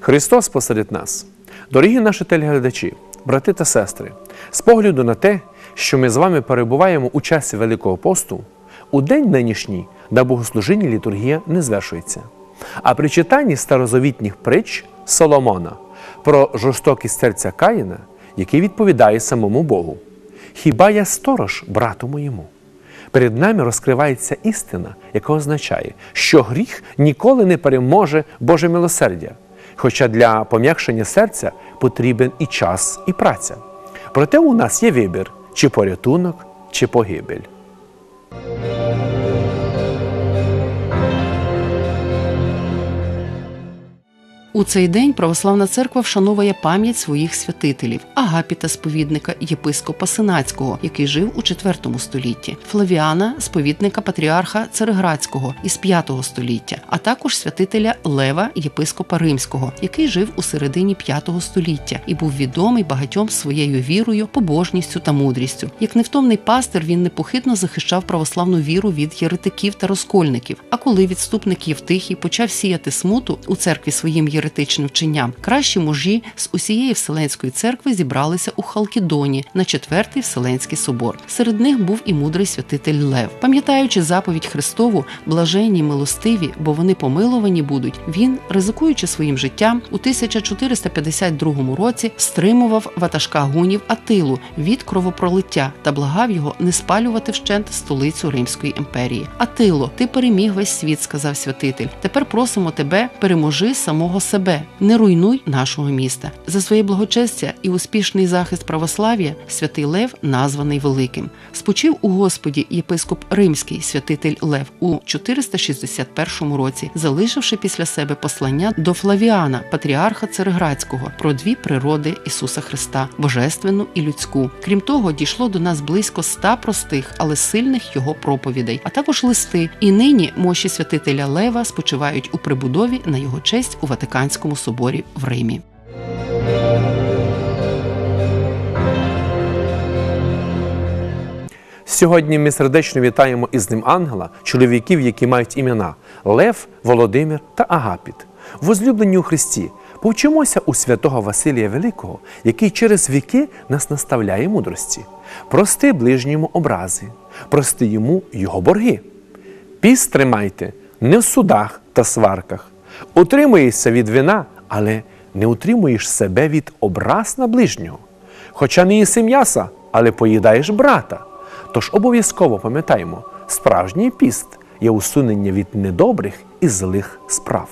Христос посеред нас. Дорогі наші телеглядачі, брати та сестри, з погляду на те, що ми з вами перебуваємо у часі Великого посту, у день нинішній на богослужінні літургія не звершується. А при читанні старозавітніх притч Соломона про жорстокість серця Каїна, який відповідає самому Богу. Хіба я сторож брату моєму? Перед нами розкривається істина, яка означає, що гріх ніколи не переможе Боже милосердя. Хоча для пом'якшення серця потрібен і час, і праця. Проте у нас є вибір чи порятунок, чи погибель. У цей день православна церква вшановує пам'ять своїх святителів Агапіта сповідника єпископа Синацького, який жив у IV столітті, Флавіана, сповідника патріарха Цареградського із V століття, а також святителя Лева, єпископа Римського, який жив у середині V століття і був відомий багатьом своєю вірою, побожністю та мудрістю. Як невтомний пастир, він непохитно захищав православну віру від єретиків та розкольників. А коли відступник Євтихій почав сіяти смуту у церкві своїм єретичним вченням, кращі мужі з усієї Вселенської церкви зібралися у Халкідоні на четвертий Вселенський собор. Серед них був і мудрий святитель Лев. Пам'ятаючи заповідь Христову, блаженні милостиві, бо вони помилувані будуть. Він, ризикуючи своїм життям, у 1452 році стримував ватажка гунів Атилу від кровопролиття та благав його не спалювати вщент столицю Римської імперії. Атило, ти переміг весь світ, сказав святитель. Тепер просимо тебе, переможи самого себе, не руйнуй нашого міста. За своє благочестя і успішний захист православ'я святий Лев названий великим. Спочив у Господі єпископ Римський святитель Лев у 461 році, залишивши після себе послання до Флавіана, патріарха Цареградського, про дві природи Ісуса Христа божественну і людську. Крім того, дійшло до нас близько ста простих, але сильних його проповідей, а також листи. І нині мощі святителя Лева спочивають у прибудові на його честь у Ватиканському соборі в Римі. Сьогодні ми сердечно вітаємо із ним ангела, чоловіків, які мають імена Лев, Володимир та Агапіт. Возлюблені у Христі, повчимося у святого Василія Великого, який через віки нас наставляє мудрості. Прости ближньому образи, прости йому його борги. Піст тримайте не в судах та сварках. Утримуєшся від вина, але не утримуєш себе від образ на ближнього. Хоча не їси м'яса, але поїдаєш брата. Тож обов'язково пам'ятаємо, справжній піст є усунення від недобрих і злих справ.